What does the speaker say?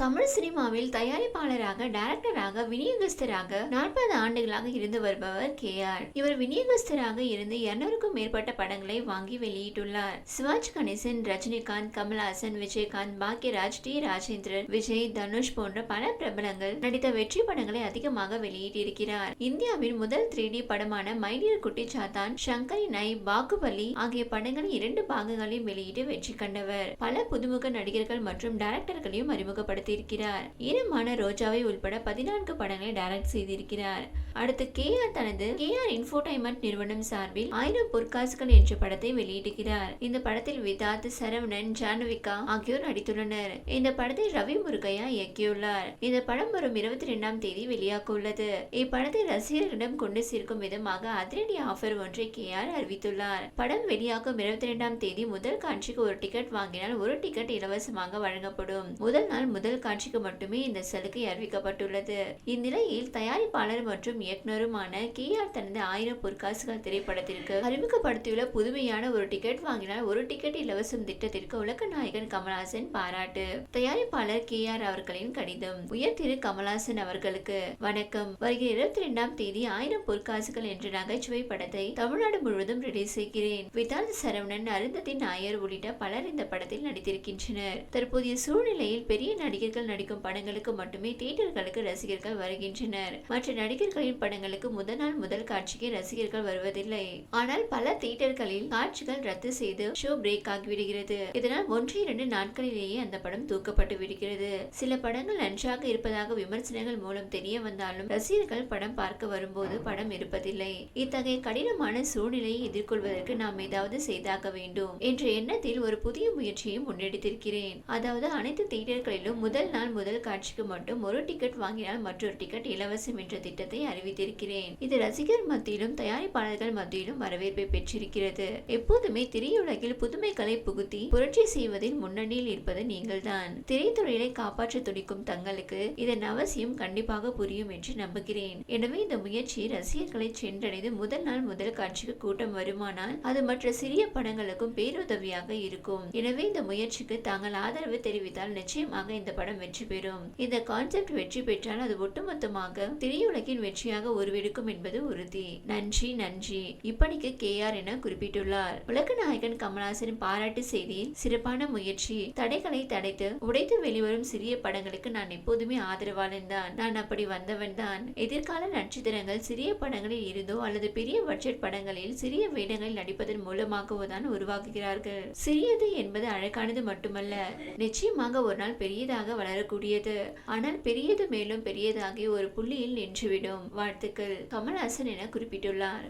தமிழ் சினிமாவில் தயாரிப்பாளராக டைரக்டராக விநியோகஸ்தராக நாற்பது ஆண்டுகளாக இருந்து வருபவர் கே ஆர். இவர் விநியோகஸ்தராக இருந்து இருநூறுக்கும் மேற்பட்ட படங்களை வாங்கி வெளியிட்டுள்ளார். சிவாஜ் கணேசன் ரஜினிகாந்த் கமல்ஹாசன் விஜயகாந்த் பாக்யராஜ் டி. ராஜேந்திரன் விஜய் தனுஷ் போன்ற பல பிரபலங்கள் நடித்த வெற்றி படங்களை அதிகமாக வெளியிட்டிருக்கிறார். இந்தியாவின் முதல் த்ரீ டி படமான மைடியர் குட்டி சாத்தான் சங்கரி நை பாகுபலி ஆகிய படங்களை இரண்டு பாகங்களையும் வெளியிட்டு வெற்றி கண்டவர். பல புதுமுக நடிகர்கள் மற்றும் டைரக்டர்களையும் அறிமுகப்படுத்தியிருக்கிறார் ஈரமான ரோஜாவை உள்பட பதினான்கு படங்களை டைரக்ட் செய்திருக்கிறார். அடுத்து கே ஆர் தனது கே ஆர் இன்ஃபோடைன்மெண்ட் நிறுவனம் சார்பில் ஆயிரம் பொற்காசுகள் என்ற படத்தை வெளியிடுகிறார். இந்த படத்தில் விதாத் சரவணன் ஜானவிகா ஆகியோர் நடித்துள்ளனர். இந்த படத்தை ரவி முருகையா இயக்கியுள்ளார். இந்த படம் வரும் இருபத்தி ரெண்டாம் தேதி வெளியாக உள்ளது இப்படத்தை ரசிகர்களிடம் கொண்டு சேர்க்கும் விதமாக அதிரடி ஆஃபர் ஒன்றை கே ஆர் அறிவித்துள்ளார். படம் வெளியாகும் இருபத்தி ரெண்டாம் தேதி முதல் காட்சிக்கு ஒரு டிக்கெட் வாங்கினால் ஒரு டிக்கெட் இலவசமாக வழங்கப்படும். முதல் நாள் முதல் காட்சிக்கு மட்டுமே இந்த சலுகை அறிவிக்கப்பட்டுள்ளது. இந்நிலையில் தயாரிப்பாளர் மற்றும் இயக்குனருமான கே ஆர் தனது ஆயிரம் பொற்காசுகள் திரைப்படத்திற்கு அறிமுகப்படுத்தியுள்ள புதுமையான ஒரு டிக்கெட் வாங்கினால் ஒரு டிக்கெட் இலவசம் திட்டத்திற்கு உலக நாயகன் கமல்ஹாசன் பாராட்டு. தயாரிப்பாளர் கே ஆர் அவர்களின் கடிதம் உயர் திரு கமல்ஹாசன் அவர்களுக்கு. வணக்கம். வருகிற இருபத்தி இரண்டாம் தேதி ஆயிரம் பொற்காசுகள் என்ற நகைச்சுவை படத்தை தமிழ்நாடு முழுவதும் ரிலீஸ் செய்கிறேன். விதார்த் சரவணன் அருந்ததி நாயர் உள்ளிட்ட பலர் இந்த படத்தில் நடித்திருக்கின்றனர். தற்போதைய சூழ்நிலையில் பெரிய நடிகர் நடிகர்கள் நடிக்கும் படங்களுக்கு மட்டுமே தியேட்டர்களுக்கு ரசிகர்கள் வருகின்றனர். மற்ற நடிகர்களின் படங்களுக்கு முதல் நாள் முதல் காட்சிக்கு ரசிகர்கள் வருவதில்லை. ஆனால் பல தியேட்டர்களில் காட்சிகள் ரத்து செய்து ஷோ பிரேக் ஆகிவிடுகிறது. இதனால் ஒன்று இரண்டு நாட்களிலேயே அந்த படம் தூக்கப்பட்டு விடுகிறது. சில படங்கள் நன்றாக இருப்பதாக விமர்சனங்கள் மூலம் தெரிய வந்தாலும் ரசிகர்கள் படம் பார்க்க வரும்போது படம் இருப்பதில்லை. இத்தகைய கடினமான சூழ்நிலையை எதிர்கொள்வதற்கு நாம் ஏதாவது செய்தாக வேண்டும். என்ற எண்ணத்தில் ஒரு புதிய முயற்சியை முன்னெடுத்திருக்கிறேன். அதாவது அனைத்து தியேட்டர்களிலும் முதல் முதல் நாள் முதல் காட்சிக்கு மட்டும் ஒரு டிக்கெட் வாங்கினால் மற்றொரு டிக்கெட் இலவசம் என்ற திட்டத்தை அறிவித்திருக்கிறேன். இது ரசிகர் மத்தியிலும் தயாரிப்பாளர்கள் மத்தியிலும் வரவேற்பை பெற்றிருக்கிறது. எப்போதுமே திரையுலகில் புதுமைகளை புகுத்தி புரட்சி செய்வதில் முன்னணியில் இருப்பது நீங்கள்தான். திரைத்துறையை காப்பாற்ற துடிக்கும் தங்களுக்கு இதன் அவசியம் கண்டிப்பாக புரியும் என்று நம்புகிறேன். எனவே இந்த முயற்சி ரசிகர்களை சென்றடைந்து முதல் நாள் முதல் காட்சிக்கு கூட்டம் வருமானால் அது மற்ற சிறிய படங்களுக்கும் பேருதவியாக இருக்கும். எனவே இந்த முயற்சிக்கு தாங்கள் ஆதரவு தெரிவித்தால் நிச்சயமாக இந்த படம் படம் வெற்றி பெறும். இந்த கான்செப்ட் வெற்றி பெற்றால் அது ஒட்டுமொத்தமாக திரையுலகின் வெற்றியாக உருவெடுக்கும் என்பது உறுதி. நன்றி நன்றி. இப்படிக்கு கே ஆர் என குறிப்பிட்டுள்ளார். உலக நாயகன் கமலாசன் பாராட்டு செய்தியில் சிறப்பான முயற்சி. தடைகளை தடைத்து உடைத்து வெளிவரும் சிறிய படங்களுக்கு நான் எப்போதுமே ஆதரவாளன் தான் நான் அப்படி வந்தவன் தான் எதிர்கால நட்சத்திரங்கள் சிறிய படங்களில் இருந்தோ அல்லது பெரிய பட்ஜெட் படங்களில் சிறிய வேடங்களில் நடிப்பதன் மூலமாகவோ தான் உருவாக்குகிறார்கள் சிறியது என்பது அழகானது மட்டுமல்ல. நிச்சயமாக ஒரு நாள் பெரியதாக வளரக்கூடியது. ஆனால் பெரியது மேலும் பெரியதாகி ஒரு புள்ளியில் நின்றுவிடும். வாழ்த்துக்கள். கமல்ஹாசன் என குறிப்பிட்டுள்ளார்.